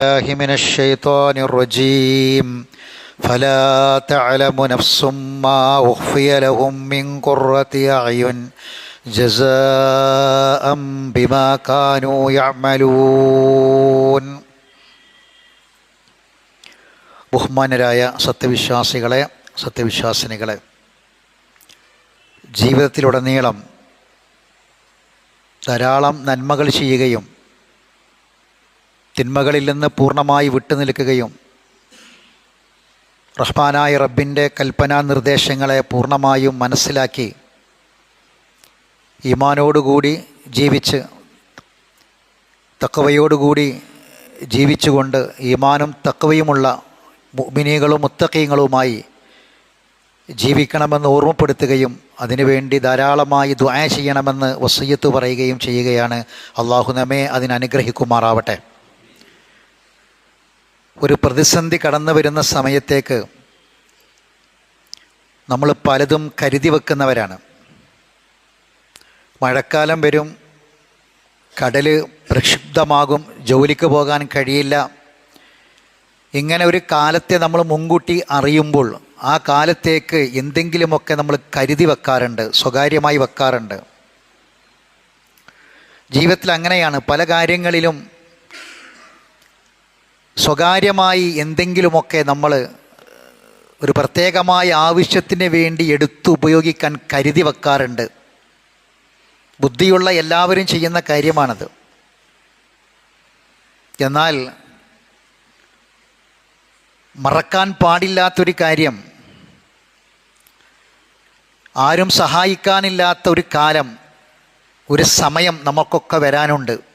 الله من الشيطان الرجيم فلا تعلم نفس ما أخفي لهم من قرة أعين جزاء بما كانوا يعملون ബഹുമാനരായ സത്യവിശ്വാസികളെ സത്യവിശ്വാസിനികളെ ജീവിതത്തിലുടനീളം ധാരാളം നന്മകൾ ചെയ്യുകയും തിന്മകളിൽ നിന്ന് പൂർണമായി വിട്ടുനിൽക്കുകയും റഹ്മാനായ റബ്ബിന്റെ കൽപ്പനാ നിർദ്ദേശങ്ങളെ പൂർണമായും മനസ്സിലാക്കി ഈമാനോടുകൂടി ജീവിച്ച് തക്കവയോടുകൂടി ജീവിച്ചുകൊണ്ട് ഈമാനും തക്കവയുമുള്ള മുഗ്മിനികളും മുത്തക്കീങ്ങളുമായി ജീവിക്കണമെന്ന് ഓർമ്മപ്പെടുത്തുകയും അതിനുവേണ്ടി ധാരാളമായി ദ്വായ ചെയ്യണമെന്ന് വസയ്യത്ത് പറയുകയും ചെയ്യുകയാണ്. അള്ളാഹു നമ്മെ അതിനനുഗ്രഹിക്കുമാറാവട്ടെ. ഒരു പ്രതിസന്ധി കടന്നു വരുന്ന സമയത്തേക്ക് നമ്മൾ പലതും കരുതി വെക്കുന്നവരാണ്. മഴക്കാലം വരും കടൽ പ്രക്ഷുബ്ധമാകും ജോലിക്ക് പോകാൻ കഴിയില്ല. ഇങ്ങനെ ഒരു കാലത്തെ നമ്മൾ മുൻകൂട്ടി അറിയുമ്പോൾ ആ കാലത്തേക്ക് എന്തെങ്കിലുമൊക്കെ നമ്മൾ കരുതി വെക്കാറുണ്ട് സ്വകാര്യമായി വെക്കാറുണ്ട്. ജീവിതത്തിൽ അങ്ങനെയാണ്. പല കാര്യങ്ങളിലും സ്വകാര്യമായി എന്തെങ്കിലുമൊക്കെ നമ്മൾ ഒരു പ്രത്യേകമായ ആവശ്യത്തിന് വേണ്ടി എടുത്തു ഉപയോഗിക്കാൻ കരുതി വെക്കാറുണ്ട്. ബുദ്ധിയുള്ള എല്ലാവരും ചെയ്യുന്ന കാര്യമാണത്. എന്നാൽ മറക്കാൻ പാടില്ലാത്തൊരു കാര്യം ആരും സഹായിക്കാനില്ലാത്ത ഒരു കാലം ഒരു സമയം നമുക്കൊക്കെ വരാനുണ്ട്.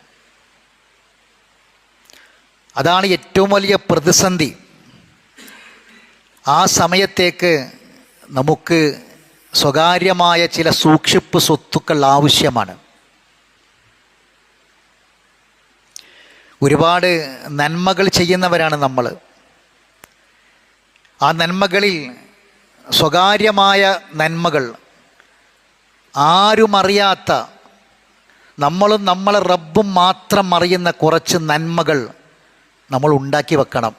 അതാണ് ഏറ്റവും വലിയ പ്രതിസന്ധി. ആ സമയത്തേക്ക് നമുക്ക് സ്വകാര്യമായ ചില സൂക്ഷിപ്പ് സ്വത്തുക്കൾ ആവശ്യമാണ്. ഒരുപാട് നന്മകൾ ചെയ്യുന്നവരാണ് നമ്മൾ ആ നന്മകളിൽ സ്വകാര്യമായ നന്മകൾ ആരും അറിയാത്ത നമ്മളും നമ്മളെ റബ്ബും മാത്രം അറിയുന്ന കുറച്ച് നന്മകൾ നമ്മൾ ഉണ്ടാക്കി വെക്കണം.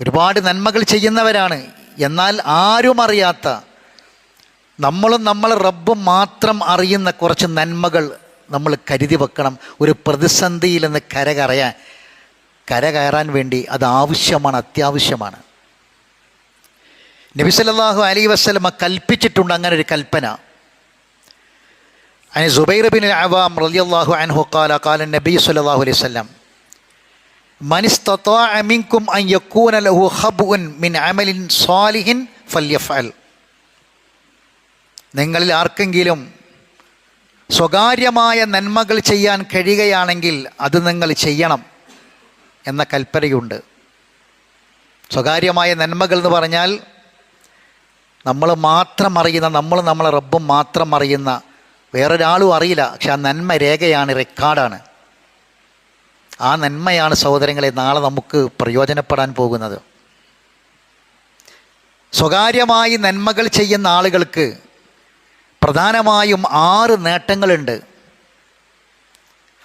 ഒരുപാട് നന്മകൾ ചെയ്യുന്നവരാണ്. എന്നാൽ ആരും അറിയാത്ത നമ്മളും നമ്മളെ റബ്ബും മാത്രം അറിയുന്ന കുറച്ച് നന്മകൾ നമ്മൾ കരുതി വെക്കണം. ഒരു പ്രതിസന്ധിയിൽ നിന്ന് കരകറയാൻ കരകയറാൻ വേണ്ടി അത് ആവശ്യമാണ് അത്യാവശ്യമാണ്. നബി സല്ലല്ലാഹു അലൈഹി വസല്ലമ കൽപ്പിച്ചിട്ടുണ്ട് അങ്ങനെ ഒരു കൽപ്പന. അതിന് സുബൈർ ബിൻ അവാം റളിയല്ലാഹു അൻഹു ഖാല ഖാല നബി അമലിൻ സാലിഹിൻ ഫല്യഫഅൽ നിങ്ങളിൽ ആർക്കെങ്കിലും സ്വകാര്യമായ നന്മകൾ ചെയ്യാൻ കഴിയുകയാണെങ്കിൽ അത് നിങ്ങൾ ചെയ്യണം എന്ന കൽപ്പനയുണ്ട്. സ്വകാര്യമായ നന്മകൾ എന്ന് പറഞ്ഞാൽ നമ്മൾ മാത്രം അറിയുന്ന നമ്മൾ നമ്മളെ റബ്ബും മാത്രം അറിയുന്ന വേറൊരാളും അറിയില്ല. പക്ഷെ ആ നന്മ രേഖയാണ് റെക്കോർഡാണ്. ആ നന്മയാണ് സഹോദരങ്ങളെ നാളെ നമുക്ക് പ്രയോജനപ്പെടാൻ പോകുന്നത്. സ്വകാര്യമായി നന്മകൾ ചെയ്യുന്ന ആളുകൾക്ക് പ്രധാനമായും ആറ് നേട്ടങ്ങളുണ്ട്.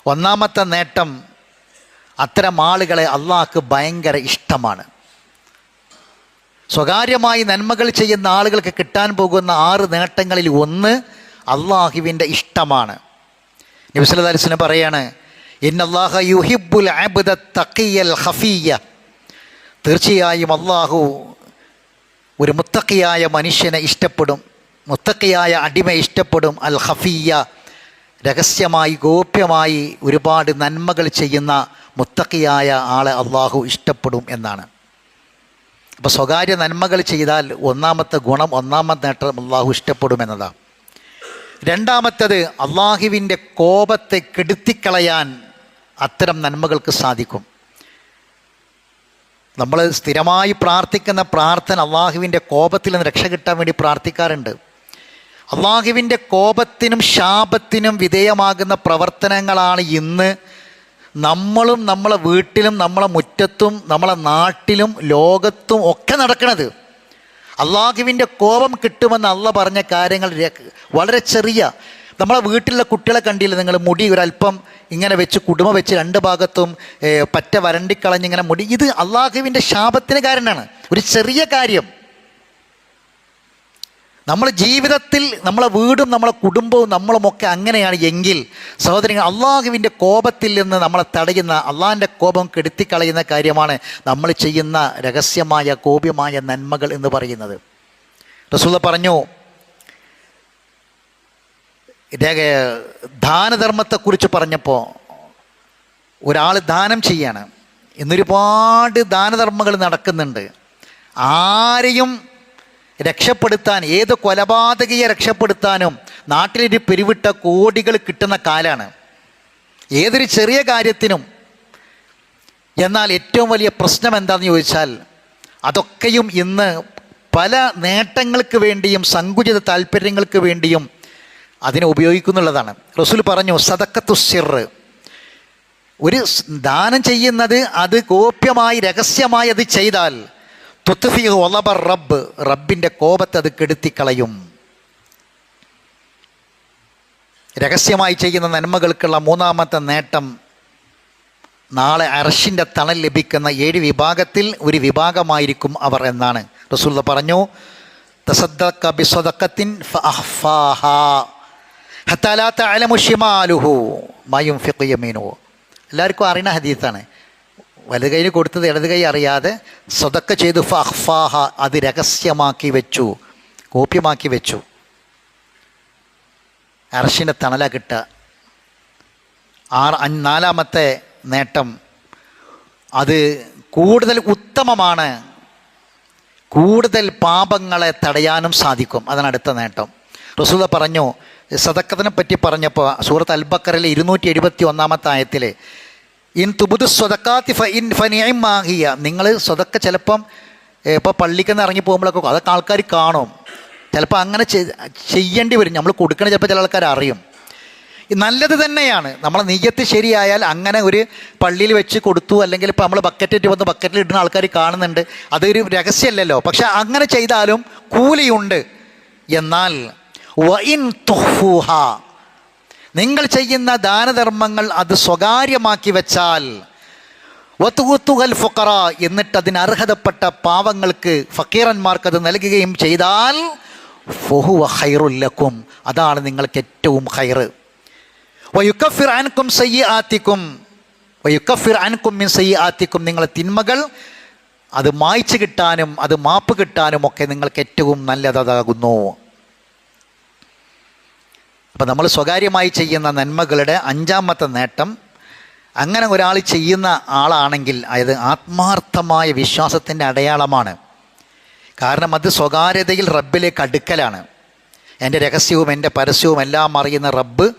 ഒന്നാമത്തെ നേട്ടം അത്തരം ആളുകളെ അള്ളാഹ്ക്ക് ഭയങ്കര ഇഷ്ടമാണ്. സ്വകാര്യമായി നന്മകൾ ചെയ്യുന്ന ആളുകൾക്ക് കിട്ടാൻ പോകുന്ന ആറ് നേട്ടങ്ങളിൽ ഒന്ന് അള്ളാഹുവിന്റെ ഇഷ്ടമാണ്. നബിസ്വല്ലാസ്ലിന് പറയാണ് തീർച്ചയായും അള്ളാഹു ഒരു മുത്തക്കിയായ മനുഷ്യനെ ഇഷ്ടപ്പെടും മുത്തക്കിയായ അടിമ ഇഷ്ടപ്പെടും. അൽ ഹഫിയ രഹസ്യമായി ഗോപ്യമായി ഒരുപാട് നന്മകൾ ചെയ്യുന്ന മുത്തക്കിയായ ആളെ അള്ളാഹു ഇഷ്ടപ്പെടും എന്നാണ്. അപ്പോൾ സ്വകാര്യ നന്മകൾ ചെയ്താൽ ഒന്നാമത്തെ ഗുണം ഒന്നാമത്തെ നേട്ടം അള്ളാഹു ഇഷ്ടപ്പെടും എന്നതാണ്. രണ്ടാമത്തേത് അള്ളാഹുവിന്റെ കോപത്തെ കെടുത്തിക്കളയാൻ അത്തരം നന്മകൾക്ക് സാധിക്കും. നമ്മൾ സ്ഥിരമായി പ്രാർത്ഥിക്കുന്ന പ്രാർത്ഥന അള്ളാഹുവിന്റെ കോപത്തിൽ നിന്ന് രക്ഷ കിട്ടാൻ വേണ്ടി പ്രാർത്ഥിക്കാറുണ്ട്. അള്ളാഹുവിന്റെ കോപത്തിനും ശാപത്തിനും വിധേയമാകുന്ന പ്രവർത്തനങ്ങളാണ് ഇന്ന് നമ്മളും നമ്മളെ വീട്ടിലും നമ്മളെ മുറ്റത്തും നമ്മളെ നാട്ടിലും ലോകത്തും ഒക്കെ നടക്കുന്നത് അള്ളാഹുവിന്റെ കോപം കിട്ടുമെന്ന് അള്ള പറഞ്ഞ കാര്യങ്ങൾ വളരെ ചെറിയ. നമ്മളെ വീട്ടിലെ കുട്ടികളെ കണ്ടില്ല നിങ്ങൾ? മുടി ഒരല്പം ഇങ്ങനെ വെച്ച് കുടുമ വെച്ച് രണ്ട് ഭാഗത്തും പറ്റ പറ്റ വരണ്ടിക്കളഞ്ഞിങ്ങനെ മുടി. ഇത് അള്ളാഹുവിന്റെ ശാപത്തിന് കാരണമാണ്. ഒരു ചെറിയ കാര്യം. നമ്മൾ ജീവിതത്തിൽ നമ്മളെ വീടും നമ്മളെ കുടുംബവും നമ്മളുമൊക്കെ അങ്ങനെയാണ് എങ്കിൽ സഹോദരങ്ങൾ അള്ളാഹുവിന്റെ കോപത്തിൽ നിന്ന് നമ്മളെ തടയുന്ന അള്ളാഹിന്റെ കോപം കെടുത്തിക്കളയുന്ന കാര്യമാണ് നമ്മൾ ചെയ്യുന്ന രഹസ്യമായ കോപ്യമായ നന്മകൾ എന്ന് പറയുന്നത്. റസൂല പറഞ്ഞു ദാനധർമ്മത്തെക്കുറിച്ച് പറഞ്ഞപ്പോൾ ഒരാൾ ദാനം ചെയ്യാണ്. ഇന്നൊരുപാട് ദാനധർമ്മങ്ങൾ നടക്കുന്നുണ്ട്. ആരെയും രക്ഷപ്പെടുത്താൻ ഏത് കൊലപാതകയെ രക്ഷപ്പെടുത്താനും നാട്ടിലൊരു പിരിവിട്ട കോടികൾ കിട്ടുന്ന കാലാണ്. ഏതൊരു ചെറിയ കാര്യത്തിനും. എന്നാൽ ഏറ്റവും വലിയ പ്രശ്നം എന്താണെന്ന് ചോദിച്ചാൽ അതൊക്കെയും ഇന്ന് പല നേട്ടങ്ങൾക്ക് വേണ്ടിയും സങ്കുചിത താല്പര്യങ്ങൾക്ക് വേണ്ടിയും അതിനെ ഉപയോഗിക്കുന്നുള്ളതാണ്. റസൂൽ പറഞ്ഞു സതക്കത്തുസിർ ഒരു ദാനം ചെയ്യുന്നത് അത് ഗോപ്യമായി രഹസ്യമായി അത് ചെയ്താൽ തുത്തുഫി ഒലബർ റബ്ബ് റബ്ബിന്റെ കോപത്തെ അത് കെടുത്തിക്കളയും. രഹസ്യമായി ചെയ്യുന്ന നന്മകൾക്കുള്ള മൂന്നാമത്തെ നേട്ടം നാളെ അർഷിന്റെ തണൽ ലഭിക്കുന്ന ഏഴ് വിഭാഗത്തിൽ ഒരു വിഭാഗമായിരിക്കും അവർ എന്നാണ്. റസൂൽ പറഞ്ഞു തസദ്ദഖ ബിസ്വദഖത്തിൻ ഫഅഖ്ഫാഹ ഹത്താ ലാ തഅലമു ശിമാലുഹു മാ യുൻഫിഖു യമീനുഹു. എല്ലാവർക്കും അറിയണ ഹദീസാണ്. വലത് കൈയിൽ കൊടുത്തത് ഇടത് കൈ അറിയാതെ സ്വതക്ക ചെയ്തു ഫഹ്ഫാഹ അത് രഹസ്യമാക്കി വെച്ചു കോപ്യമാക്കി വെച്ചു. അർഷിന്റെ തണല കിട്ട. ആറ് നാലാമത്തെ നേട്ടം. അത് കൂടുതൽ ഉത്തമമാണ്. കൂടുതൽ പാപങ്ങളെ തടയാനും സാധിക്കും. അതാണ് അടുത്ത നേട്ടം. റസൂല പറഞ്ഞു സദക്കത്തിനെ പറ്റി പറഞ്ഞപ്പോൾ സൂറത്ത് അൽബക്കറിലെ ഇരുന്നൂറ്റി എഴുപത്തി ഒന്നാമത്തെ ആയത്തിൽ ഇൻ തുബുദ് സ്വതക്കാത്തി ഫ ഇൻ മാഹിയ നിങ്ങൾ സ്വതക്ക ചിലപ്പം ഇപ്പോൾ പള്ളിക്ക് നിന്ന് ഇറങ്ങി പോകുമ്പോഴൊക്കെ അതൊക്കെ ആൾക്കാർ കാണും. ചിലപ്പോൾ അങ്ങനെ ചെയ്യേണ്ടി വരും. നമ്മൾ കൊടുക്കണ ചിലപ്പോൾ ചില ആൾക്കാർ അറിയും. നല്ലത് തന്നെയാണ്. നമ്മളെ നെയ്യത്ത് ശരിയായാൽ അങ്ങനെ ഒരു പള്ളിയിൽ വെച്ച് കൊടുത്തു അല്ലെങ്കിൽ ഇപ്പോൾ നമ്മൾ ബക്കറ്റിട്ട് വന്ന് ബക്കറ്റിൽ ഇടുന്ന ആൾക്കാർ കാണുന്നുണ്ട്. അതൊരു രഹസ്യമല്ലല്ലോ. പക്ഷെ അങ്ങനെ ചെയ്താലും കൂലിയുണ്ട്. എന്നാൽ വൈൻ തുഹ്ഫൂഹ നിങ്ങൾ ചെയ്യുന്ന ദാനധർമ്മങ്ങൾ അത് സ്വകാര്യമാക്കി വെച്ചാൽ വത്തുകുത്തുകൽ ഫുക്കറ എന്നിട്ട് അതിന് അർഹതപ്പെട്ട പാവങ്ങൾക്ക് ഫക്കീറന്മാർക്ക് അത് നൽകുകയും ചെയ്താൽ ഫൊഹുവ ഹൈറുല്ലക്കും അതാണ് നിങ്ങൾക്ക് ഏറ്റവും ഹൈറ് വയുക്കഫിർ അൻകും സയ്യി ആത്തിക്കും വയുക്കഫിർ അൻകും മിൻ സയ്യി ആത്തിക്കും നിങ്ങളെ തിന്മകൾ അത് മായ്ച്ചു കിട്ടാനും അത് മാപ്പ് കിട്ടാനും ഒക്കെ നിങ്ങൾക്ക് ഏറ്റവും നല്ലതാകുന്നു അപ്പം നമ്മൾ സ്വകാര്യമായി ചെയ്യുന്ന നന്മകളുടെ അഞ്ചാമത്തെ നേട്ടം അങ്ങനെ ഒരാൾ ചെയ്യുന്ന ആളാണെങ്കിൽ അതായത് ആത്മാർത്ഥമായ വിശ്വാസത്തിന്റെ അടയാളമാണ്. കാരണം അത് സ്വകാര്യതയിൽ റബ്ബിലേക്ക് അടുക്കലാണ്. എന്റെ രഹസ്യവും എന്റെ പരസ്യവും എല്ലാം അറിയുന്ന റബ്ബ്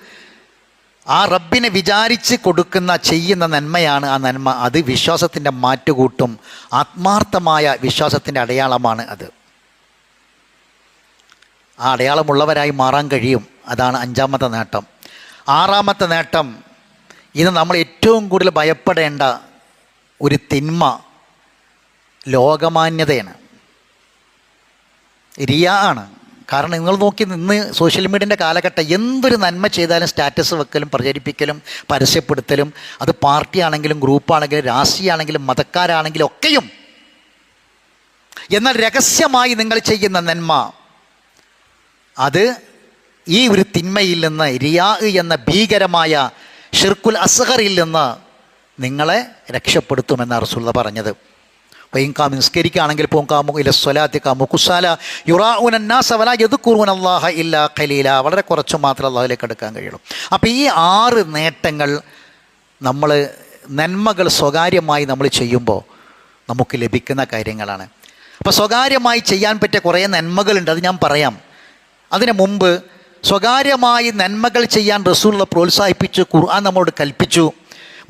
ആ റബ്ബിനെ വിചാരിച്ച് കൊടുക്കുന്ന ചെയ്യുന്ന നന്മയാണ് ആ നന്മ. അത് വിശ്വാസത്തിന്റെ മാറ്റുകൂട്ടും ആത്മാർത്ഥമായ വിശ്വാസത്തിന്റെ അടയാളമാണ് അത്. ആ അടയാളമുള്ളവരായി മാറാൻ കഴിയും. അതാണ് അഞ്ചാമത്തെ നേട്ടം. ആറാമത്തെ നേട്ടം ഇത് നമ്മൾ ഏറ്റവും കൂടുതൽ ഭയപ്പെടേണ്ട ഒരു തിന്മ ലോകമാന്യതയാണ്. റിയ ആണ്. കാരണം നിങ്ങൾ നോക്കി നിന്ന് സോഷ്യൽ മീഡിയന്റെ കാലഘട്ടം എന്തൊരു നന്മ ചെയ്താലും സ്റ്റാറ്റസ് വെക്കലും പ്രചരിപ്പിക്കലും പരസ്യപ്പെടുത്തലും അത് പാർട്ടിയാണെങ്കിലും ഗ്രൂപ്പാണെങ്കിലും രാഷ്ട്രീയമാണെങ്കിലും മതക്കാരാണെങ്കിലും ഒക്കെയും എന്നാൽ രഹസ്യമായി നിങ്ങൾ ചെയ്യുന്ന നന്മ അത് ഈ ഒരു തിന്മയിൽ നിന്ന് റിയാ എന്ന ഭീകരമായ ഷിർക്കുൽ അസ്ഹറിൽ നിന്ന് നിങ്ങളെ രക്ഷപ്പെടുത്തുമെന്ന് റസൂള്ള പറഞ്ഞത്. വൈകാ നിസ്കരിക്കുകയാണെങ്കിൽ പോങ്കാമു കാമു ഇല സ്വലാത്തി കാമു കുസാല യുറാഉനാസവല യദുക്കുറുൻ അള്ളാഹ ഇല്ല ഖലീല. വളരെ കുറച്ച് മാത്രം അള്ളാഹിലേക്ക് എടുക്കാൻ കഴിയുള്ളൂ. അപ്പോൾ ഈ ആറ് നേട്ടങ്ങൾ നമ്മൾ നന്മകൾ സ്വകാര്യമായി നമ്മൾ ചെയ്യുമ്പോൾ നമുക്ക് ലഭിക്കുന്ന കാര്യങ്ങളാണ്. അപ്പോൾ സ്വകാര്യമായി ചെയ്യാൻ പറ്റിയ കുറേ നന്മകളുണ്ട്. അത് ഞാൻ പറയാം. അതിനു മുമ്പ് സ്വകാര്യമായി നന്മകൾ ചെയ്യാൻ റസൂള്ള പ്രോത്സാഹിപ്പിച്ച് ഖുർആൻ നമ്മളോട് കൽപ്പിച്ചു.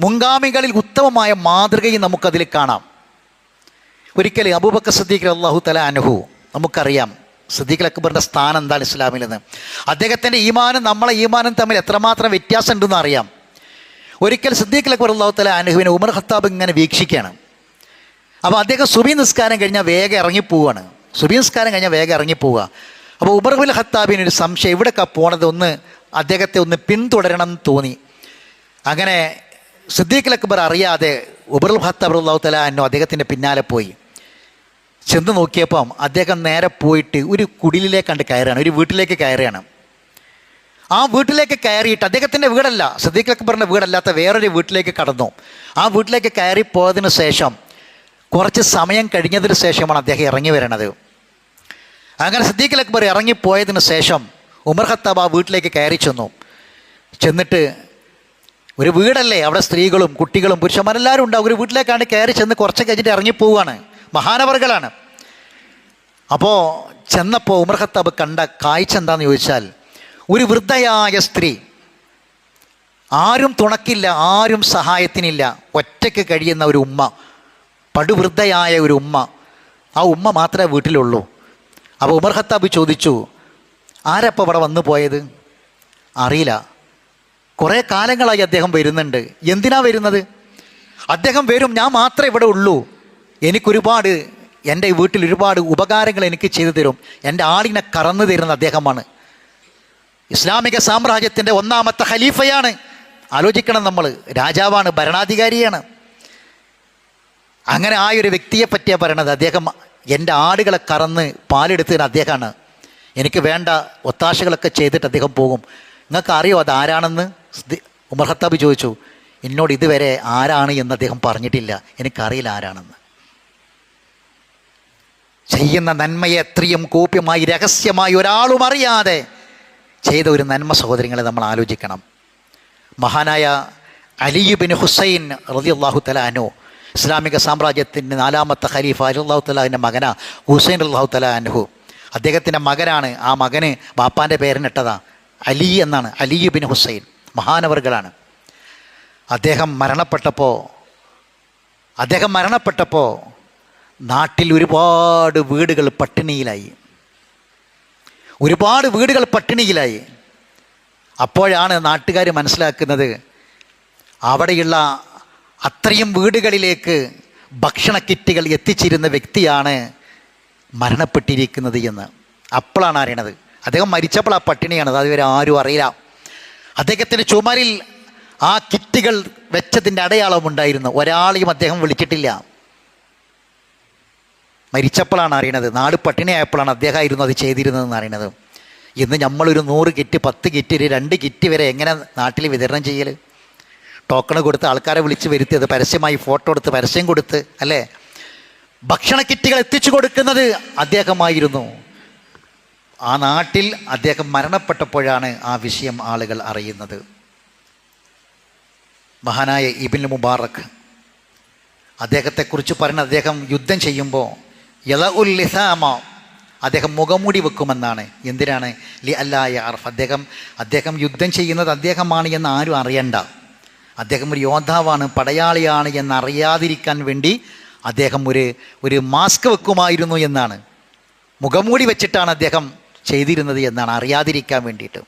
മുൻഗാമികളിൽ ഉത്തമമായ മാതൃകയും നമുക്കതിൽ കാണാം. ഒരിക്കൽ അബൂബക്കർ സദ്ദീഖ് അള്ളാഹു തല അനുഹു നമുക്കറിയാം സദ്ദീഖ് അക്ബറിന്റെ സ്ഥാനം എന്താണ് ഇസ്ലാമിലെന്ന്. അദ്ദേഹത്തിന്റെ ഈമാനും നമ്മളെ ഈമാനും തമ്മിൽ എത്രമാത്രം വ്യത്യാസം ഉണ്ടെന്ന് അറിയാം. ഒരിക്കൽ സദ്ദീഖ് അക്ബർ അള്ളാഹു തല അനുഹുവിനെ ഉമർ ഖത്താബ് ഇങ്ങനെ വീക്ഷിക്കുകയാണ്. അപ്പോൾ അദ്ദേഹം സുബി നിസ്കാരം കഴിഞ്ഞാൽ വേഗം ഇറങ്ങിപ്പോവാണ് സുബി നിസ്കാരം കഴിഞ്ഞാൽ വേഗം ഇറങ്ങിപ്പോവുക അപ്പോൾ ഉബർബുൽ ഖത്താബിന് ഒരു സംശയം. ഇവിടെയൊക്കെ പോണത് ഒന്ന് അദ്ദേഹത്തെ ഒന്ന് പിന്തുടരണം എന്ന് തോന്നി. അങ്ങനെ സിദ്ദീഖ് അക്ബർ അറിയാതെ ഉബറുൽ ഖത്താബ് അള്ളാഹു തല എന്നോ അദ്ദേഹത്തിന്റെ പിന്നാലെ പോയി. ചെന്ന് നോക്കിയപ്പം അദ്ദേഹം നേരെ പോയിട്ട് ഒരു കുടിലിലേക്ക് കണ്ട് കയറുകയാണ്. ഒരു വീട്ടിലേക്ക് കയറുകയാണ്. ആ വീട്ടിലേക്ക് കയറിയിട്ട് അദ്ദേഹത്തിന്റെ വീടല്ല സിദ്ദീഖ് അക്ബറിന്റെ വീടല്ലാത്ത വേറൊരു വീട്ടിലേക്ക് കടന്നു. ആ വീട്ടിലേക്ക് കയറി പോയതിന് ശേഷം കുറച്ച് സമയം കഴിഞ്ഞതിന് ശേഷമാണ് അദ്ദേഹം ഇറങ്ങി വരണത്. അങ്ങനെ സിദ്ദീഖ് അക്ബർ ഇറങ്ങിപ്പോയതിന് ശേഷം ഉമർ ഖത്താബ് ആ വീട്ടിലേക്ക് കയറി ചെന്നു. ചെന്നിട്ട് ഒരു വീടല്ലേ? അവിടെ സ്ത്രീകളും കുട്ടികളും പുരുഷന്മാരെല്ലാവരും ഉണ്ടാവും ഒരു വീട്ടിലേക്കാണ് കയറി ചെന്ന് കുറച്ച് കഴിഞ്ഞിട്ട് ഇറങ്ങിപ്പോവുകയാണ് മഹാനവറുകളാണ്. അപ്പോൾ ചെന്നപ്പോൾ ഉമർ ഖത്താബ് കണ്ട കാഴ്ച എന്താണെന്ന് ചോദിച്ചാൽ ഒരു വൃദ്ധയായ സ്ത്രീ ആരും തുണക്കില്ല ആരും സഹായത്തിനില്ല ഒറ്റയ്ക്ക് കഴിയുന്ന ഒരു ഉമ്മ പടുവൃദ്ധയായ ഒരു ഉമ്മ ആ ഉമ്മ മാത്രമേ വീട്ടിലുള്ളൂ. അപ്പോൾ ഉമർ ഖത്താബ് ചോദിച്ചു ആരപ്പോൾ ഇവിടെ വന്നു പോയത്? അറിയില്ല. കുറേ കാലങ്ങളായി അദ്ദേഹം വരുന്നുണ്ട്. എന്തിനാ വരുന്നത്? അദ്ദേഹം വരും. ഞാൻ മാത്രമേ ഇവിടെ ഉള്ളൂ. എനിക്കൊരുപാട് എന്റെ വീട്ടിൽ ഒരുപാട് ഉപകാരങ്ങൾ എനിക്ക് ചെയ്തു തരും. എന്റെ ആളിനെ കറന്നു തരുന്ന അദ്ദേഹമാണ്. ഇസ്ലാമിക സാമ്രാജ്യത്തിന്റെ ഒന്നാമത്തെ ഖലീഫയാണ്. ആലോചിക്കണം നമ്മൾ. രാജാവാണ് ഭരണാധികാരിയാണ്. അങ്ങനെ ആ ഒരു വ്യക്തിയെ പറ്റിയാണ് പറയണത്. അദ്ദേഹം എന്റെ ആടുകളെ കറന്ന് പാലെടുത്തതിന് അദ്ദേഹമാണ്. എനിക്ക് വേണ്ട ഒത്താശകളൊക്കെ ചെയ്തിട്ട് അദ്ദേഹം പോകും. നിങ്ങൾക്ക് അറിയോ അത് ആരാണെന്ന്? ഉമർ ഖത്താബ് ചോദിച്ചു. എന്നോട് ഇതുവരെ ആരാണ് എന്ന് അദ്ദേഹം പറഞ്ഞിട്ടില്ല. എനിക്കറിയില്ല ആരാണെന്ന്. ചെയ്യുന്ന നന്മയെ എത്രയും കോപ്യമായി രഹസ്യമായി ഒരാളും അറിയാതെ ചെയ്ത ഒരു നന്മ സഹോദരങ്ങളെ നമ്മൾ ആലോചിക്കണം. മഹാനായ അലിയുബിൻ ഹുസൈൻ റളിയല്ലാഹു തലാനു ഇസ്ലാമിക സാമ്രാജ്യത്തിന്റെ നാലാമത്തെ ഖലീഫ അലിള്ളാഹു തലാഹിന്റെ മകനാ ഹുസൈൻ അള്ളാഹു തലാൻഹു അദ്ദേഹത്തിന്റെ മകനാണ്. ആ മകന് ബാപ്പാന്റെ പേരിനിട്ടതാ അലി എന്നാണ്. അലി ബിൻ ഹുസൈൻ. മഹാനവറുകളാണ്. അദ്ദേഹം മരണപ്പെട്ടപ്പോൾ അദ്ദേഹം മരണപ്പെട്ടപ്പോൾ നാട്ടിൽ ഒരുപാട് വീടുകൾ പട്ടിണിയിലായി. ഒരുപാട് വീടുകൾ പട്ടിണിയിലായി. അപ്പോഴാണ് നാട്ടുകാർ മനസ്സിലാക്കുന്നത് അവിടെയുള്ള അത്രയും വീടുകളിലേക്ക് ഭക്ഷണ കിറ്റുകൾ എത്തിച്ചിരുന്ന വ്യക്തിയാണ് മരണപ്പെട്ടിരിക്കുന്നത് എന്ന്. അപ്പോഴാണ് അറിയണത്. അദ്ദേഹം മരിച്ചപ്പോൾ ആ പട്ടിണിയാണ്. അത് അതുവരെ ആരും അറിയില്ല. അദ്ദേഹത്തിന്റെ ചുമരിൽ ആ കിറ്റുകൾ വെച്ചതിന്റെ അടയാളം ഉണ്ടായിരുന്നു. ഒരാളെയും അദ്ദേഹം വിളിച്ചിട്ടില്ല. മരിച്ചപ്പോഴാണ് അറിയണത്. നാട് പട്ടിണിയായപ്പോഴാണ് അദ്ദേഹമായിരുന്നു അത് ചെയ്തിരുന്നതെന്ന് അറിയണത്. ഇന്ന് നമ്മളൊരു നൂറ് കിറ്റ് പത്ത് കിറ്റ് ഒരു രണ്ട് കിറ്റ് വരെ എങ്ങനെ നാട്ടിൽ വിതരണം ചെയ്യൽ ടോക്കൺ കൊടുത്ത് ആൾക്കാരെ വിളിച്ച് വരുത്തി അത് പരസ്യമായി ഫോട്ടോ എടുത്ത് പരസ്യം കൊടുത്ത് അല്ലേ? ഭക്ഷണ കിറ്റുകൾ എത്തിച്ചു കൊടുക്കുന്നത് അദ്ദേഹമായിരുന്നു. ആ നാട്ടിൽ അദ്ദേഹം മരണപ്പെട്ടപ്പോഴാണ് ആ വിഷയം ആളുകൾ അറിയുന്നത്. മഹാനായ ഇബിൻ മുബാറക് അദ്ദേഹത്തെക്കുറിച്ച് പറഞ്ഞ അദ്ദേഹം യുദ്ധം ചെയ്യുമ്പോൾ യല ഉൽ ലിസാമ അദ്ദേഹം മുഖമൂടി വെക്കുമെന്നാണ്. എന്തിനാണ്? ലി അല്ലായ അർഫ് അദ്ദേഹം അദ്ദേഹം യുദ്ധം ചെയ്യുന്നത് അദ്ദേഹമാണ് എന്ന് ആരും അറിയണ്ട. അദ്ദേഹം ഒരു യോദ്ധാവാണ് പടയാളിയാണ് എന്നറിയാതിരിക്കാൻ വേണ്ടി അദ്ദേഹം ഒരു ഒരു മാസ്ക് വെക്കുമായിരുന്നു എന്നാണ്. മുഖമൂടി വെച്ചിട്ടാണ് അദ്ദേഹം ചെയ്തിരുന്നത് എന്നാണ് അറിയാതിരിക്കാൻ വേണ്ടിയിട്ട്.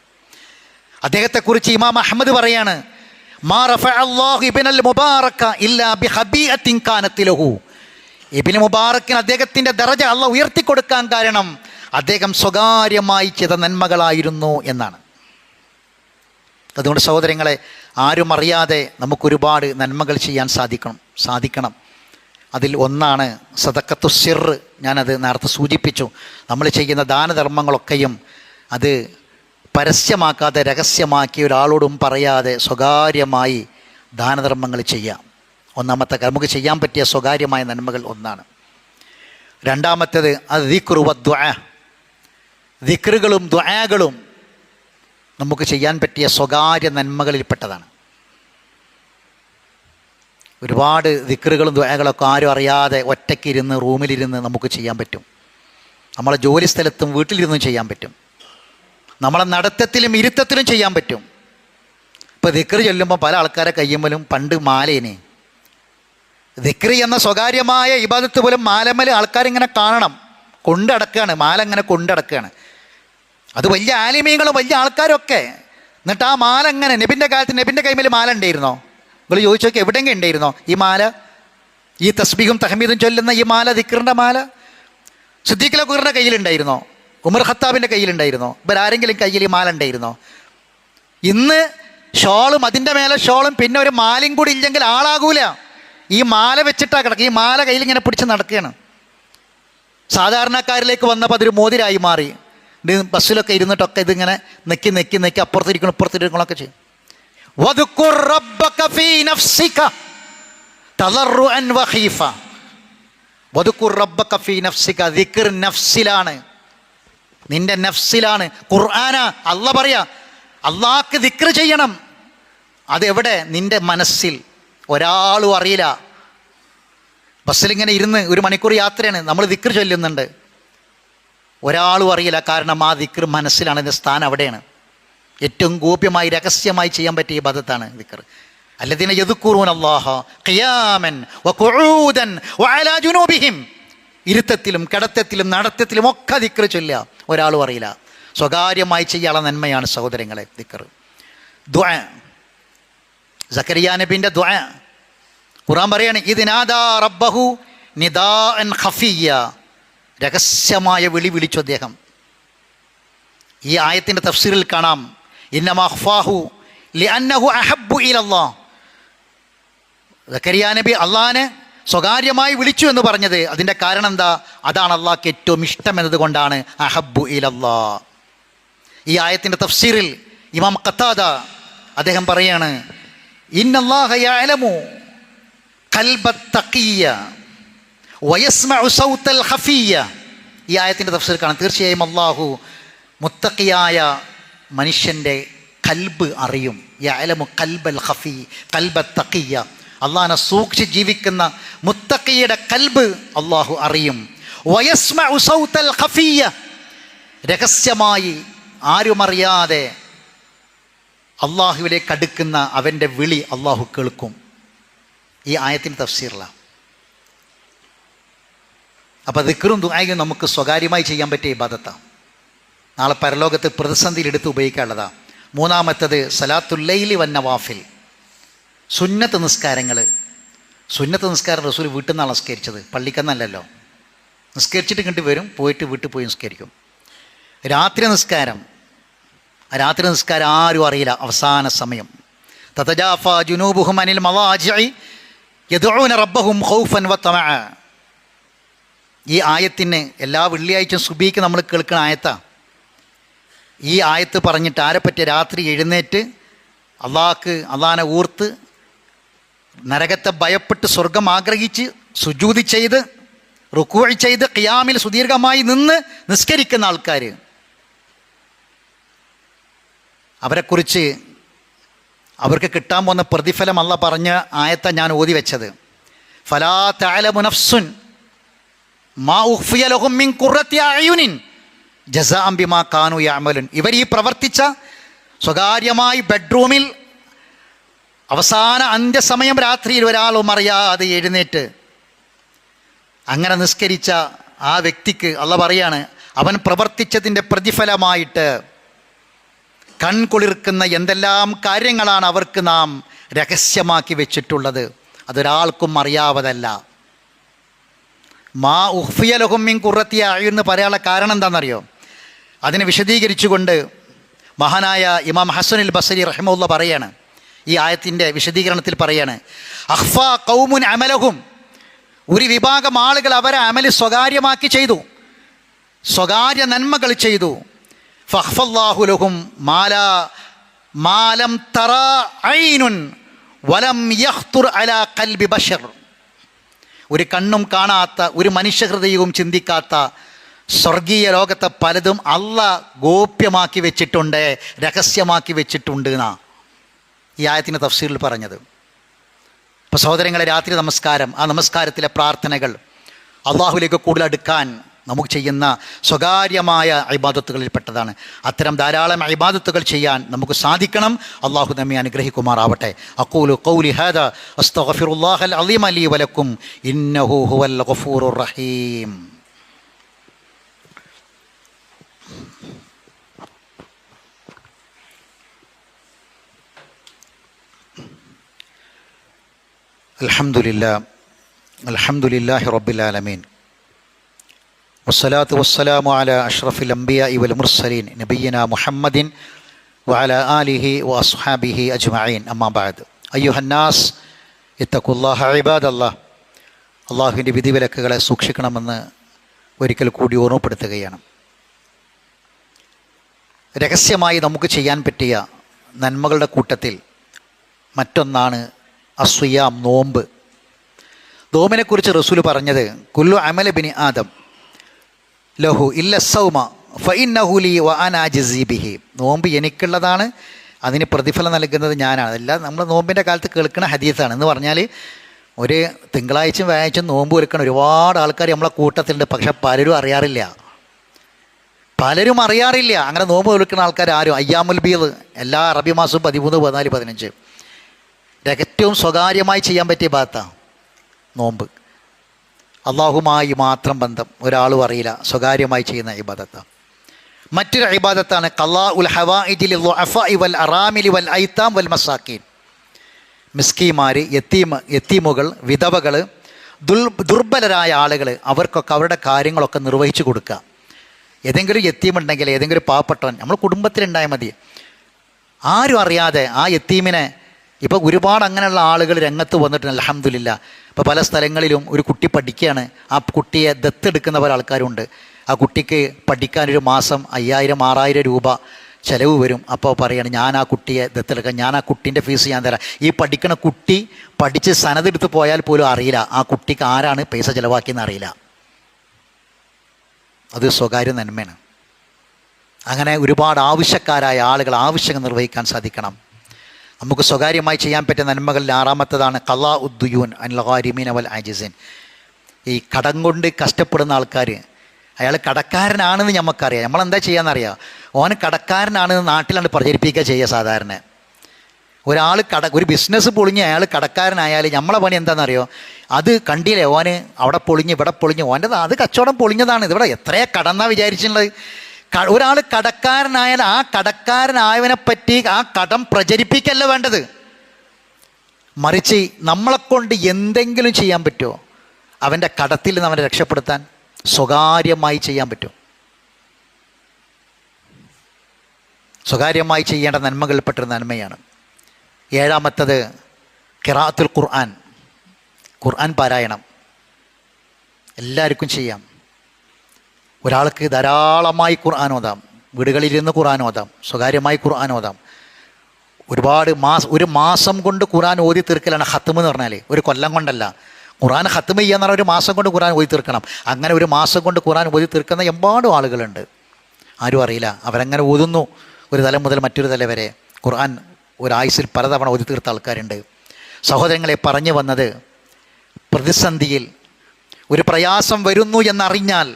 അദ്ദേഹത്തെക്കുറിച്ച് ഇമാം അഹമ്മദ് പറയാണ് മാ റഫഅ അല്ലാഹു ഇബ്നൽ മുബാറക ഇല്ലാ ബിഹബീഅത്തിൻ കാനത്ത് ലഹു. ഇബ്നു മുബാറക്കിന് അദ്ദേഹത്തിന്റെ ദറജ അല്ല ഉയർത്തിക്കൊടുക്കാൻ കാരണം അദ്ദേഹം സ്വകാര്യമായി ചെയ്ത നന്മകളായിരുന്നു എന്നാണ്. അതുകൊണ്ട് സഹോദരങ്ങളെ ആരും അറിയാതെ നമുക്കൊരുപാട് നന്മകൾ ചെയ്യാൻ സാധിക്കണം സാധിക്കണം. അതിൽ ഒന്നാണ് സദക്കത്തു സിർ ഞാനത് നേരത്തെ സൂചിപ്പിച്ചു. നമ്മൾ ചെയ്യുന്ന ദാനധർമ്മങ്ങളൊക്കെയും അത് പരസ്യമാക്കാതെ രഹസ്യമാക്കി ഒരാളോടും പറയാതെ സ്വകാര്യമായി ദാനധർമ്മങ്ങൾ ചെയ്യാം ഒന്നാമത്തെ നമുക്ക് ചെയ്യാൻ പറ്റിയ സ്വകാര്യമായ നന്മകൾ ഒന്നാണ്. രണ്ടാമത്തേത് അത് ദിക്റുവ ദ്വ. ദിക്റുകളും ദ്വയാകളും നമുക്ക് ചെയ്യാൻ പറ്റിയ സ്വകാര്യ നന്മകളിൽപ്പെട്ടതാണ്. ഒരുപാട് ദിക്കറുകളും ദ്വയകളൊക്കെ ആരും അറിയാതെ ഒറ്റയ്ക്കിരുന്ന് റൂമിലിരുന്ന് നമുക്ക് ചെയ്യാൻ പറ്റും. നമ്മളെ ജോലി സ്ഥലത്തും വീട്ടിലിരുന്നും ചെയ്യാൻ പറ്റും. നമ്മളെ നടത്തത്തിലും ഇരുത്തത്തിലും ചെയ്യാൻ പറ്റും. ഇപ്പോൾ ദിക്കർ ചൊല്ലുമ്പോൾ പല ആൾക്കാരെ കയ്യുമ്പലും പണ്ട് മാലേനെ. ദിക്രി എന്ന സ്വകാര്യമായ ഇബാദത്ത് പോലും മാലമ്മൽ ആൾക്കാരിങ്ങനെ കാണണം. കൊണ്ടടക്കുകയാണ് മാല ഇങ്ങനെ കൊണ്ടടക്കുകയാണ് അത് വലിയ ആലിമീങ്ങളും വലിയ ആൾക്കാരൊക്കെ. എന്നിട്ട് ആ മാല എങ്ങനെ? നബിന്റെ കാലത്ത് നബിന്റെ കൈമേൽ മാല ഉണ്ടായിരുന്നോ? നിങ്ങൾ ചോദിച്ചു നോക്കി എവിടെയെങ്കിലും ഉണ്ടായിരുന്നോ? ഈ മാല? ഈ തസ്ബീഹും തഹമീദും ചൊല്ലുന്ന ഈ മാല ദിക്കറിന്റെ മാല? സിദ്ദീഖിലെ കുറിന്റെ കയ്യിലുണ്ടായിരുന്നോ? ഉമർ ഖത്താബിന്റെ കയ്യിലുണ്ടായിരുന്നോ? ഇവരാരെങ്കിലും കയ്യിൽ ഈ മാല ഉണ്ടായിരുന്നോ? ഇന്ന് ഷോളും അതിന്റെ മേലെ ഷോളും പിന്നെ ഒരു മാലയും കൂടി ഇല്ലെങ്കിൽ ആളാകൂല. ഈ മാല വെച്ചിട്ടാ കിടക്കുക ഈ മാല കയ്യിൽ ഇങ്ങനെ പിടിച്ച് നടക്കുകയാണ്. സാധാരണക്കാരിലേക്ക് വന്നപ്പോൾ അതൊരു മോതിരായി മാറി. ബസ്സിലൊക്കെ ഇരുന്നിട്ടൊക്കെ ഇതിങ്ങനെ നെക്കി നെക്കി നെക്കി അപ്പുറത്തിരിക്കണം ഇപ്പുറത്തിരിക്കണമൊക്കെ ചെയ്യും. നഫ്സിക നഫ്സിലാണ്. നിന്റെ നഫ്സിലാണ്. ഖുർആന അല്ല പറയാ അള്ളാഹ്ക്ക് ദിക്ർ ചെയ്യണം. അതെവിടെ നിന്റെ മനസ്സിൽ. ഒരാളും അറിയില്ല. ബസ്സിലിങ്ങനെ ഇരുന്ന് ഒരു മണിക്കൂർ യാത്രയാണ്. നമ്മൾ ദിക്ർ ചൊല്ലുന്നുണ്ട്. ഒരാളും അറിയില്ല. കാരണം ആ ദിക്ർ മനസ്സിലാണ്. അതിന്റെ സ്ഥാനം അവിടെയാണ്. ഏറ്റവും ഗോപ്യമായി രഹസ്യമായി ചെയ്യാൻ പറ്റിയ പദത്താണ് ദിക്ർ. അല്ലതിനെ എതുക്കൂറൂൻ അള്ളാഹ ഖിയാമൻ ജുനൂബിഹിം. ഇരുത്തത്തിലും കിടത്തത്തിലും നടത്തത്തിലും ഒക്കെ ദിക്ർ ചൊല്ലുക. ഒരാളും അറിയില്ല. സ്വകാര്യമായി ചെയ്യാനുള്ള നന്മയാണ് സഹോദരങ്ങളെ ദിക്ർ. ദ്വ സക്കരിയ നബിന്റെ ദ്വ ഖുറാൻ പറയാണ് ഇതിനാദാ റബ്ബഹു നിദാ ഖഫിയ രഹസ്യമായ വിളി വിളിച്ചു അദ്ദേഹം. ഈ ആയത്തിന്റെ തഫ്സീറിൽ കാണാം. ഇന്നമാഹ്ഫാഹു ലിഅന്നഹു അഹബ്ബു ഇലല്ലാ. സക്കരിയ നബി അള്ളാനെ സ്വകാര്യമായി വിളിച്ചു എന്ന് പറഞ്ഞത്. അതിന്റെ കാരണം എന്താ? അതാണ് അള്ളാഹ്ക്ക് ഏറ്റവും ഇഷ്ടം എന്നതുകൊണ്ടാണ് അഹബ്ബു ഇലല്ലാ. ഈ ആയത്തിന്റെ തഫ്സീറിൽ ഇമാം ഖത്താദ അദ്ദേഹം പറയാണ് ഇന്നല്ലാഹ യഅലമു ഈ ആയത്തിന്റെ തഫ്സീർ കാണാം. തീർച്ചയായും അള്ളാഹു മുത്തക്കിയായ മനുഷ്യന്റെ കൽബ് അറിയും. യഅലമു കൽബൽ ഹഫി കൽബ തക്കിയ അള്ളാഹിനെ സൂക്ഷിച്ച് ജീവിക്കുന്ന മുത്തക്കിയുടെ കൽബ് അള്ളാഹു അറിയും. വയസ്മ ഉസൗത്തൽ ഖഫിയ രഹസ്യമായി ആരുമറിയാതെ അള്ളാഹുവിലേക്ക് അടുക്കുന്ന അവന്റെ വിളി അള്ളാഹു കേൾക്കും. ഈ ആയത്തിന്റെ തഫ്സീറിലാണ്. അപ്പോൾ ദിക്കറും ദുആയും നമുക്ക് സ്വകാര്യമായി ചെയ്യാൻ പറ്റിയ ഇബാദത്താണ്. നാളെ പരലോകത്ത് പ്രതിസന്ധിയിൽ എടുത്ത് ഉപയോഗിക്കാനുള്ളതാണ് മൂന്നാമത്തത് സലാത്തുല്ലൈലി വന്ന വാഫിൽ സുന്നത്ത് നിസ്കാരങ്ങൾ സുന്നത്ത് നിസ്കാരം റസൂൽ വീട്ടിൽ നിന്നാണ് നിസ്കരിച്ചത്. പള്ളിക്കെന്നല്ലല്ലോ. നിസ്കരിച്ചിട്ട് ഇങ്ങോട്ട് വരും പോയിട്ട് വീട്ടിൽ പോയി നിസ്കരിക്കും. രാത്രി നിസ്കാരം. രാത്രി നിസ്കാരം ആരും അറിയില്ല. അവസാന സമയം. തതജാഫ ജുനൂബുഹും അനിൽ മവാജി യദൂന റബ്ബഹും ഖൗഫൻ വ തമഅ. ഈ ആയത്തിന് എല്ലാ വെള്ളിയാഴ്ചയും സുബീക്ക് നമ്മൾ കേൾക്കുന്ന ആയത്താണ് ഈ ആയത്ത് പറഞ്ഞിട്ട് ആരെപ്പറ്റി രാത്രി എഴുന്നേറ്റ് അള്ളാഹ്ക്ക് അള്ളഹാനെ ഊർത്ത് നരകത്തെ ഭയപ്പെട്ട് സ്വർഗം ആഗ്രഹിച്ച് സുജൂതി ചെയ്ത് റുക്കുവഴി ചെയ്ത് ഖിയാമിൽ സുദീർഘമായി നിന്ന് നിസ്കരിക്കുന്ന ആൾക്കാർ അവരെക്കുറിച്ച് അവർക്ക് കിട്ടാൻ പോകുന്ന പ്രതിഫലം അല്ല പറഞ്ഞ ആയത്ത ഞാൻ ഓതി വെച്ചത്. ഫലാ തഅലമു നഫ്സുൻ മാ അയുനിൻ കാനു ഇവർ ഈ പ്രവർത്തിച്ച സ്വകാര്യമായി ബെഡ്റൂമിൽ അവസാന അന്ത്യസമയം രാത്രിയിൽ ഒരാളും അറിയാതെ എഴുന്നേറ്റ് അങ്ങനെ നിസ്കരിച്ച ആ വ്യക്തിക്ക് അല്ല പറയാണ് അവൻ പ്രവർത്തിച്ചതിന്റെ പ്രതിഫലമായിട്ട് കൺകുളിർക്കുന്ന എന്തെല്ലാം കാര്യങ്ങളാണ് അവർക്ക് നാം രഹസ്യമാക്കി വെച്ചിട്ടുള്ളത് അതൊരാൾക്കും അറിയാവതല്ല. മാ ഉഹ്ഫിയ ലഹുമ്മിൻ കുറത്തിയ എന്ന് പറയാനുള്ള കാരണം എന്താണെന്നറിയോ? അതിനെ വിശദീകരിച്ചുകൊണ്ട് മഹാനായ ഇമാം ഹസനുൽ ബസരി റഹ്മുല്ല പറയാണ്. ഈ ആയത്തിന്റെ വിശദീകരണത്തിൽ പറയാണ് അഹ്ഫ കൗമുൻ അമലഹും. ഒരു വിഭാഗം ആളുകൾ അവരെ അമൽ സ്വകാര്യമാക്കി ചെയ്തു. സ്വകാര്യ നന്മകൾ ചെയ്തു. ഫഹ്ഫല്ലാഹുലഹും മാല മാലം തറ ഐനുൻ വലം യഹ്തുർ അല കൽബി ബഷർ. ഒരു കണ്ണും കാണാത്ത ഒരു മനുഷ്യഹൃദയവും ചിന്തിക്കാത്ത സ്വർഗീയ ലോകത്തെ പലതും അല്ല ഗോപ്യമാക്കി വെച്ചിട്ടുണ്ട് രഹസ്യമാക്കി വെച്ചിട്ടുണ്ട് എന്നാ ഈ ആയത്തിന്റെ തഫ്സീറിൽ പറഞ്ഞത്. ഇപ്പം സഹോദരങ്ങളെ രാത്രി നമസ്കാരം ആ നമസ്കാരത്തിലെ പ്രാർത്ഥനകൾ അള്ളാഹുലേക്ക് കൂടുതൽ അടുക്കാൻ നമുക്ക് ചെയ്യുന്ന സ്വകാര്യമായ അഭിബാധത്തുകളിൽ പെട്ടതാണ് അത്തരം ധാരാളം അഭിബാധത്തുകൾ ചെയ്യാൻ നമുക്ക് സാധിക്കണം. അള്ളാഹു നമ്മെ അനുഗ്രഹിക്കുമാറാവട്ടെ. അക്കൂലു കൗലി ഹാദ അസ്തഗഫിറുല്ലാഹൽ അലീം അലി വലക്കും. ഇന്നഹു ഹുവൽ റഹീം. അലഹമുല്ല അലഹമുല്ലാഹി റബ്ബിലാലമീൻ വസ്സലാത്തു വസ്സലാമു അല അഷ്റഫിൽ അംബിയ ഇവൽ മുർസലീൻ നബീന മുഹമ്മദിൻ വഅല ആലിഹി വസ്ഹാബിഹി അസ്ഹാബിഹി അമ്മാബാദ് അയ്യു ഹന്നാസ് ഇത്തക്കുല്ലാഹ ഇബാദ് അല്ലാഹ് അള്ളാഹുവിന്റെ വിധിവിലക്കുകളെ സൂക്ഷിക്കണമെന്ന് ഒരിക്കൽ കൂടി ഓർമ്മപ്പെടുത്തുകയാണ്. രഹസ്യമായി നമുക്ക് ചെയ്യാൻ പറ്റിയ നന്മകളുടെ കൂട്ടത്തിൽ മറ്റൊന്നാണ് അസ്വയാം നോമ്പ്. നോമ്പിനെക്കുറിച്ച് റസൂൽ പറഞ്ഞത് കുല്ലു അമല ബിനി ആദം ലഹു ഇല്ല സൗമ ഫൈനഹുലി വ അനാജിബിഹി നോമ്പ് എനിക്കുള്ളതാണ് അതിന് പ്രതിഫലം നൽകുന്നത് ഞാനാണ്. അല്ല നമ്മൾ നോമ്പിന്റെ കാലത്ത് കേൾക്കുന്ന ഹദീസാണ്. എന്ന് പറഞ്ഞാൽ ഒരു തിങ്കളാഴ്ചയും വ്യാഴാഴ്ചയും നോമ്പ് ഒരുക്കണം ഒരുപാട് ആൾക്കാർ നമ്മളെ കൂട്ടത്തിലുണ്ട്. പക്ഷെ പലരും അറിയാറില്ല. പലരും അറിയാറില്ല. അങ്ങനെ നോമ്പ് എടുക്കുന്ന ആൾക്കാർ ആരും. അയ്യാമുൽ ബീദ് എല്ലാ അറബി മാസവും പതിമൂന്ന് പതിനാല് പതിനഞ്ച്. ഏറ്റവും സ്വകാര്യമായി ചെയ്യാൻ പറ്റിയ ഭാഗത്താണ് നോമ്പ്. അള്ളാഹുമായി മാത്രം ബന്ധം. ഒരാളും അറിയില്ല. സ്വകാര്യമായി ചെയ്യുന്ന ഇബാദത്താണ് മറ്റൊരു ഇബാദത്താണ് കല്ലാ ഉൽ ഹവാഇജിൽ വൽ അറാമിലി വൽ ഐത്താം വൽ മസാക്കീൻ. മിസ്കിമാർ യത്തീമ യത്തീമുകൾ വിധവകൾ ദുൽ ദുർബലരായ ആളുകൾ അവർക്കൊക്കെ അവരുടെ കാര്യങ്ങളൊക്കെ നിർവഹിച്ചു കൊടുക്കുക. ഏതെങ്കിലും യത്തീമുണ്ടെങ്കിൽ ഏതെങ്കിലും പാവപ്പെട്ടവൻ നമ്മൾ കുടുംബത്തിലുണ്ടായാൽ മതി. ആരും അറിയാതെ ആ യത്തീമിനെ ഇപ്പോൾ ഒരുപാട് അങ്ങനെയുള്ള ആളുകൾ രംഗത്ത് വന്നിട്ടുണ്ട് അലഹമില്ല ഇപ്പോൾ പല സ്ഥലങ്ങളിലും ഒരു കുട്ടി പഠിക്കുകയാണ്. ആ കുട്ടിയെ ദത്തെടുക്കുന്ന പല ആൾക്കാരുണ്ട്. ആ കുട്ടിക്ക് പഠിക്കാനൊരു മാസം അയ്യായിരം ആറായിരം രൂപ ചിലവ് വരും. അപ്പോൾ പറയാണ് ഞാൻ ആ കുട്ടിയെ ദത്തെടുക്കാം ഞാൻ ആ കുട്ടീന്റെ ഫീസ് ഞാൻ തരാം. ഈ പഠിക്കണ കുട്ടി പഠിച്ച് സനതെടുത്ത് പോയാൽ പോലും അറിയില്ല ആ കുട്ടിക്ക് ആരാണ് പൈസ ചിലവാക്കിയെന്ന് അറിയില്ല. അത് സ്വകാര്യ നന്മയാണ്. അങ്ങനെ ഒരുപാട് ആവശ്യക്കാരായ ആളുകൾ ആവശ്യങ്ങൾ നിർവഹിക്കാൻ സാധിക്കണം. നമുക്ക് സ്വകാര്യമായി ചെയ്യാൻ പറ്റുന്ന നന്മകളിൽ ആറാമത്തതാണ് കലാ ഉദ്ദുയൂൻ അൻലഹാരിമീൻ അവൽ ആജിസിൻ. ഈ കടം കൊണ്ട് കഷ്ടപ്പെടുന്ന ആൾക്കാർ അയാൾ കടക്കാരനാണെന്ന് നമുക്കറിയാം നമ്മളെന്താ ചെയ്യാന്നറിയാം? ഓൻ കടക്കാരനാണെന്ന് നാട്ടിലാണ് പ്രചരിപ്പിക്കുക ചെയ്യുക സാധാരണ. ഒരാൾ കട ഒരു ബിസിനസ് പൊളിഞ്ഞ് അയാൾ കടക്കാരനായാൽ നമ്മളെ പണി എന്താണെന്നറിയോ അത് കണ്ടില്ലേ? ഓന് അവിടെ പൊളിഞ്ഞ് ഇവിടെ പൊളിഞ്ഞ് ഓന്റെ അത് കച്ചവടം പൊളിഞ്ഞതാണ്. ഇതിവിടെ എത്രയാ കടന്നാ വിചാരിച്ചിട്ടുള്ളത്? ഒരാൾ കടക്കാരനായാൽ ആ കടക്കാരനായവനെ പറ്റി ആ കടം പ്രചരിപ്പിക്കല്ല വേണ്ടത്. മറിച്ച് നമ്മളെക്കൊണ്ട് എന്തെങ്കിലും ചെയ്യാൻ പറ്റുമോ? അവന്റെ കടത്തിൽ നിന്ന് അവനെ രക്ഷപ്പെടുത്താൻ സ്വകാര്യമായി ചെയ്യാൻ പറ്റും സ്വകാര്യമായി ചെയ്യേണ്ട നന്മകളിൽപ്പെട്ടൊരു നന്മയാണ്. ഏഴാമത്തത് കിറാത്തുൽ ഖുർആൻ. ഖുർആൻ പാരായണം. എല്ലാവർക്കും ചെയ്യാം. ഒരാൾക്ക് ധാരാളമായി ഖുർആൻ ഓതാം വീടുകളിലിരുന്ന് ഖുർആൻ ഓതാം സ്വകാര്യമായി ഖുർആൻ ഓതാം. ഒരുപാട് മാസ ഒരു മാസം കൊണ്ട് ഖുർആൻ ഓതി തീർക്കലാണ് ഹത്തുമ് എന്ന് പറഞ്ഞാൽ ഒരു കൊല്ലം കൊണ്ടല്ല. ഖുർആൻ ഹത്തുമ ചെയ്യാന്ന് പറഞ്ഞാൽ ഒരു മാസം കൊണ്ട് ഖുർആൻ ഓതി തീർക്കണം. അങ്ങനെ ഒരു മാസം കൊണ്ട് ഖുർആൻ ഓതി തീർക്കുന്ന എമ്പാടും ആളുകളുണ്ട്. ആരും അറിയില്ല. അവരങ്ങനെ ഓതുന്നു. ഒരു തലം മുതൽ മറ്റൊരു തല വരെ ഖുർആൻ ഒരായുസിൽ പലതവണ ഓതി തീർത്ത ആൾക്കാരുണ്ട്. സഹോദരങ്ങളെ പറഞ്ഞു വന്നത് പ്രതിസന്ധിയിൽ ഒരു പ്രയാസം വരുന്നു എന്നറിഞ്ഞാൽ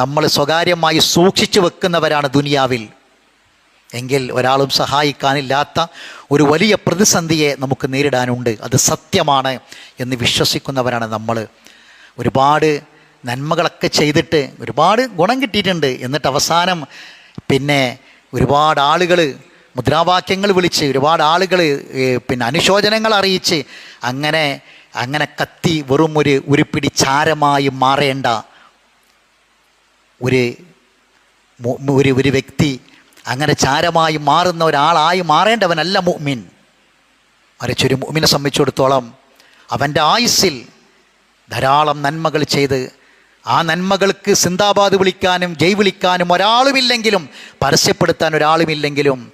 നമ്മൾ സ്വകാര്യമായി സൂക്ഷിച്ചു വെക്കുന്നവരാണ് ദുനിയാവിൽ. എങ്കിൽ ഒരാളും സഹായിക്കാനില്ലാത്ത ഒരു വലിയ പ്രതിസന്ധിയെ നമുക്ക് നേരിടാനുണ്ട്. അത് സത്യമാണ് എന്ന് വിശ്വസിക്കുന്നവരാണ് നമ്മൾ. ഒരുപാട് നന്മകളൊക്കെ ചെയ്തിട്ട് ഒരുപാട് ഗുണം കിട്ടിയിട്ടുണ്ട്. എന്നിട്ട് അവസാനം പിന്നെ ഒരുപാട് ആളുകൾ മുദ്രാവാക്യങ്ങൾ വിളിച്ച് ഒരുപാട് ആളുകൾ പിന്നെ അനുശോചനങ്ങൾ അറിയിച്ച് അങ്ങനെ അങ്ങനെ കത്തി വെറും ഒരു ഉരുപ്പിടി ചാരമായി മാറേണ്ട ഒരു ഒരു ഒരു വ്യക്തി അങ്ങനെ ചാരമായി മാറുന്ന ഒരാളായി മാറേണ്ടവനല്ല മുഹ്മിൻ മറിച്ച് ഒരു മുഅ്മിനെ സംബന്ധിച്ചിടത്തോളം അവന്റെ ആയുസ്സിൽ ധാരാളം നന്മകൾ ചെയ്ത് ആ നന്മകൾക്ക് സിന്ദാബാദ് വിളിക്കാനും ജയ് വിളിക്കാനും ഒരാളുമില്ലെങ്കിലും പരസ്യപ്പെടുത്താൻ ഒരാളുമില്ലെങ്കിലും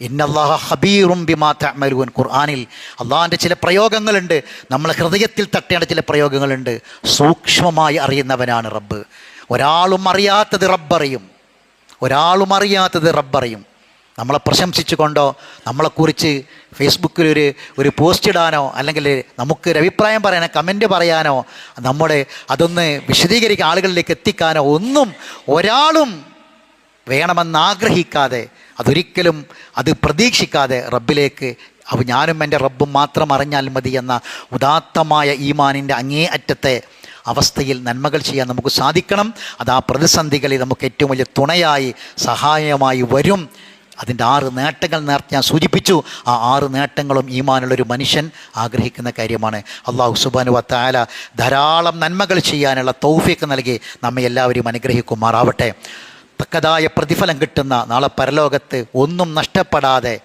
ഇന്നല്ലാഹ ഹബീറും ബിമാ തഅമലൂൻ. ഖുർആനിൽ അള്ളാഹിന്റെ ചില പ്രയോഗങ്ങളുണ്ട്. നമ്മളെ ഹൃദയത്തിൽ തട്ടേണ്ട ചില പ്രയോഗങ്ങളുണ്ട്. സൂക്ഷ്മമായി അറിയുന്നവനാണ് റബ്ബ്. ഒരാളും അറിയാത്തത് റബ്ബറിയും. ഒരാളും അറിയാത്തത് റബ്ബറിയും. നമ്മളെ പ്രശംസിച്ചുകൊണ്ടോ നമ്മളെക്കുറിച്ച് ഫേസ്ബുക്കിൽ ഒരു ഒരു പോസ്റ്റ് ഇടാനോ അല്ലെങ്കിൽ നമുക്ക് ഒരു അഭിപ്രായം പറയാനോ കമന്റ് പറയാനോ നമ്മുടെ അതൊന്ന് വിശദീകരിക്കാൻ ആളുകളിലേക്ക് എത്തിക്കാനോ ഒന്നും ഒരാളും വേണമെന്ന് ആഗ്രഹിക്കാതെ അതൊരിക്കലും അത് പ്രതീക്ഷിക്കാതെ റബ്ബിലേക്ക് അവ ഞാനും എന്റെ റബ്ബും മാത്രം അറിഞ്ഞാൽ മതി എന്ന ഉദാത്തമായ ഈമാനിന്റെ അങ്ങേ അറ്റത്തെ അവസ്ഥയിൽ നന്മകൾ ചെയ്യാൻ നമുക്ക് സാധിക്കണം. അത് ആ പ്രതിസന്ധികളിൽ നമുക്ക് ഏറ്റവും വലിയ തുണയായി സഹായമായി വരും. അതിന്റെ ആറ് നേട്ടങ്ങൾ നേരത്തെ ഞാൻ സൂചിപ്പിച്ചു. ആ ആറ് നേട്ടങ്ങളും ഈമാനുള്ളൊരു മനുഷ്യൻ ആഗ്രഹിക്കുന്ന കാര്യമാണ്. അള്ളാഹു സുബാനു വത്തായാല ധാരാളം നന്മകൾ ചെയ്യാനുള്ള തൗഫിയൊക്കെ നൽകി നമ്മെ എല്ലാവരും അനുഗ്രഹിക്കുമാറാവട്ടെ. തക്കതായ പ്രതിഫലം കിട്ടുന്ന നാളെ പരലോകത്ത് ഒന്നും നഷ്ടപ്പെടാതെ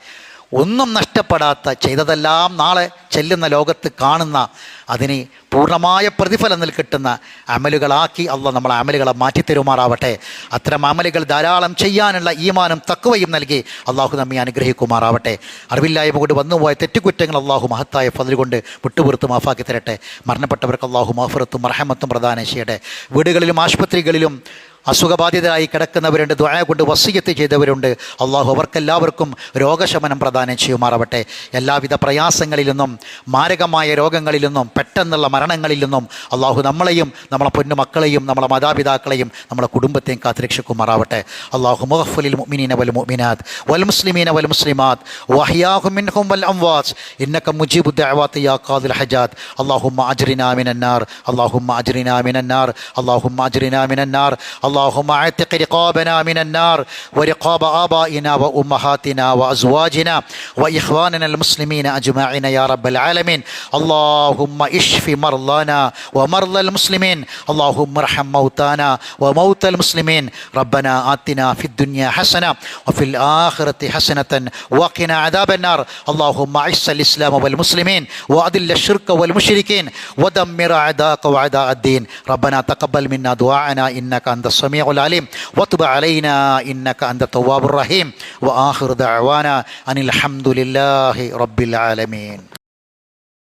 ഒന്നും നഷ്ടപ്പെടാത്ത ചെയ്തതെല്ലാം നാളെ ചെല്ലുന്ന ലോകത്ത് കാണുന്ന അതിന് പൂർണമായ പ്രതിഫലം കിട്ടുന്ന അമലുകളാക്കി അള്ള നമ്മളെ അമലുകളെ മാറ്റിത്തരുമാറാവട്ടെ അത്തരം അമലുകൾ ധാരാളം ചെയ്യാനുള്ള ഈമാനും തക്കുവയും നൽകി അള്ളാഹു നമ്മെ അനുഗ്രഹിക്കുമാറാവട്ടെ. അറിവില്ലായ്മ കൊണ്ട് വന്നുപോയ തെറ്റുകുറ്റങ്ങൾ അള്ളാഹു മഹത്തായ ഫതിൽ കൊണ്ട് വിട്ടുപുറത്ത് മാഫാക്കി തരട്ടെ. മരണപ്പെട്ടവർക്ക് അള്ളാഹു മഹഫറത്തും മർഹമത്തും പ്രധാനം ചെയ്യട്ടെ. വീടുകളിലും ആശുപത്രികളിലും അസുഖബാധിതരായി കിടക്കുന്നവരുണ്ട് ദ്വായ കൊണ്ട് വസീയത്ത് ചെയ്തവരുണ്ട്. അള്ളാഹു അവർക്കെല്ലാവർക്കും രോഗശമനം പ്രദാനം ചെയ്യുമാറാവട്ടെ. എല്ലാവിധ പ്രയാസങ്ങളിൽ നിന്നും മാരകമായ രോഗങ്ങളിൽ നിന്നും പെട്ടെന്നുള്ള മരണങ്ങളിൽ നിന്നും അള്ളാഹു നമ്മളെയും നമ്മളെ പൊന്നുമക്കളെയും നമ്മളെ മാതാപിതാക്കളെയും നമ്മളെ കുടുംബത്തെയും കാത്തിരക്ഷിക്കുമാറാവട്ടെ. അള്ളാഹു മുഹഫുലിൽ മുഅ്മിനീന വൽ മുഅ്മിനാത്ത് വൽ മുസ്ലിമീന വൽ മുസ്ലിമാത്ത് വഹിയാഹു മിൻഹും വൽ അംവാസ് ഇന്നക മുജീബു ദഅവാതി യാ ഖാദിൽ ഹജാത്ത്. അല്ലാഹുമ്മ അജ്റിനാ മിനന്നാർ അല്ലാഹുമ്മ അജ്റിനാ മിനന്നാർ അല്ലാഹുമ്മ അജ്റിനാ മിനന്നാർ اللهم اعتق رقابنا من النار ورقاب آبائنا وأمهاتنا وأزواجنا وإخواننا المسلمين أجمعين يا رب العالمين. اللهم اشف مرضانا ومرضى المسلمين. اللهم ارحم موتانا وموتى المسلمين. ربنا آتنا في الدنيا حسنة وفي الآخرة حسنة وقنا عذاب النار. اللهم أعز الإسلام والمسلمين وأذل الشرك والمشركين ودمر أعداءك وأعداء الدين. ربنا تقبل منا دعاءنا إنك أنت السميع العليم. وتب علينا إنك أنت التواب الرحيم. وآخر دعوانا أن الحمد لله رب العالمين.